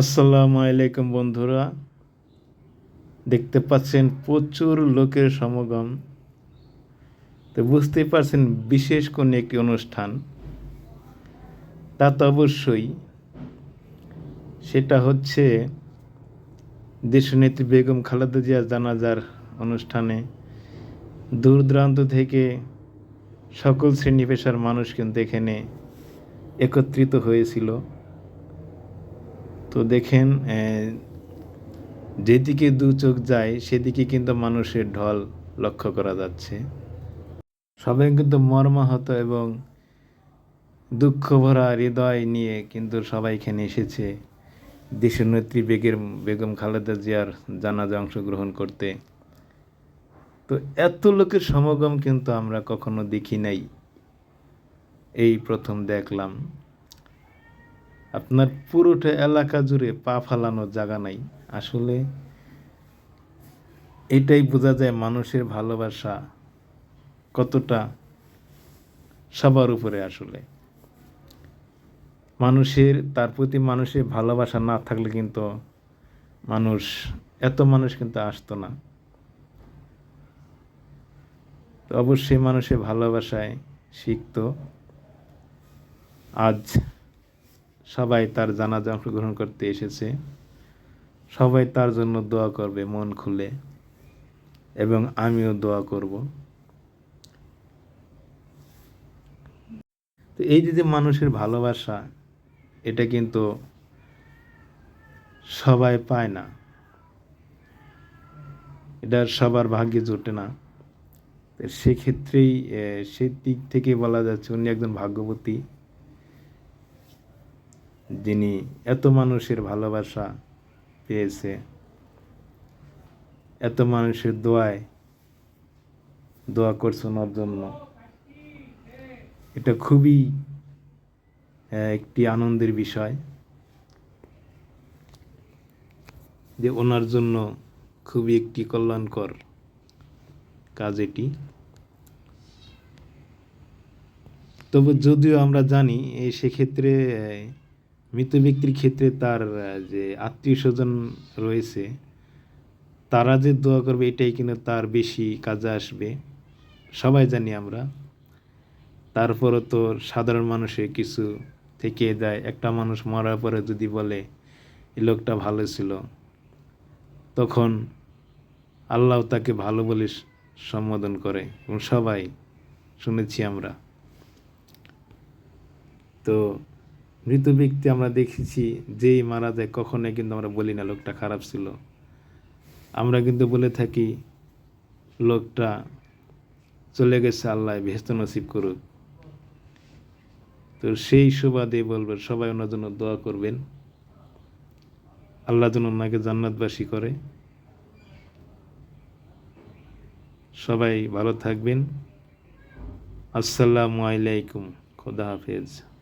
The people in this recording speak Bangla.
আসসালামু আলাইকুম বন্ধুরা। দেখতে পাচ্ছেন প্রচুর লোকের সমাগম। তো বুঝতেই পারছেন বিশেষ কোনো একটি অনুষ্ঠান। তা তো অবশ্যই। সেটা হচ্ছে দেশনেত্রী বেগম খালেদা জিয়া জানাজার অনুষ্ঠানে। দূর দূরান্ত থেকে সকল শ্রেণি পেশার মানুষ কিন্তু এখানে একত্রিত হয়েছিল। তো দেখেন যেদিকে দু চোখ যায়, সেদিকে কিন্তু মানুষের ঢল লক্ষ্য করা যাচ্ছে। সবাই কিন্তু মর্মাহত এবং দুঃখ ভরা হৃদয় নিয়ে কিন্তু সবাই এখানে এসেছে। দেশের নেত্রী বেগের, বেগম খালেদা জিয়ার জানাজা অংশগ্রহণ করতে। তো এত লোকের সমাগম কিন্তু আমরা কখনো দেখি নাই। এই প্রথম দেখলাম। আপনার পুরোটা এলাকা জুড়ে পা ফালানোর জায়গা নাই। আসলে এটাই বোঝা যায় মানুষের ভালোবাসা কতটা সবার উপরে আসলে। মানুষের, তার প্রতি মানুষের ভালোবাসা না থাকলে কিন্তু মানুষ, এত মানুষ কিন্তু আসতো না। তো অবশ্যই মানুষের ভালোবাসায় শিখতো। আজ সবাই তার জানাজা অংশগ্রহণ করতে এসেছে। সবাই তার জন্য দোয়া করবে, মন খুলে। এবং আমিও দোয়া করব। তো এই যে মানুষের ভালোবাসা, এটা কিন্তু সবাই পায় না। এটা সবার ভাগ্যে জোটে না। সেক্ষেত্রেই সেই দিক থেকে বলা যাচ্ছে উনি একজন ভাগ্যবতী। যিনি এত মানুষের ভালোবাসা পেয়েছে, এত মানুষের দোয়ায় দোয়া করছে ওনার জন্য। এটা খুবই একটি আনন্দের বিষয় যে ওনার জন্য খুবই একটি কল্যাণকর কাজ এটি। তবু যদিও আমরা জানি সেক্ষেত্রে মৃত ব্যক্তির ক্ষেত্রে তার যে আত্মীয় স্বজন রয়েছে, তারা যে দোয়া করবে এটাই কিন্তু তার বেশি কাজে আসবে। সবাই জানি আমরা। তারপরও তো সাধারণ মানুষের কিছু থেকে যায়। একটা মানুষ মরার পরে যদি বলে, এই লোকটা ভালো ছিল, তখন আল্লাহ তাকে ভালো বলে সম্বোধন করে এবং সবাই শুনেছি আমরা। তো মৃত ব্যক্তি আমরা দেখেছি, যেই মারা যায়, কখনোই কিন্তু আমরা বলি না, লোকটা খারাপ ছিল। আমরা কিন্তু বলে থাকি, লোকটা চলে গেছে আল্লাহ ভেস্ত নসিব করুক। তো সেই সুবাদে বলবেন সবাই ওনার জন্য দোয়া করবেন। আল্লাহ যেন ওনাকে জান্নাতবাসী করে। সবাই ভালো থাকবেন। আসসালামু আলাইকুম। খোদা হাফেজ।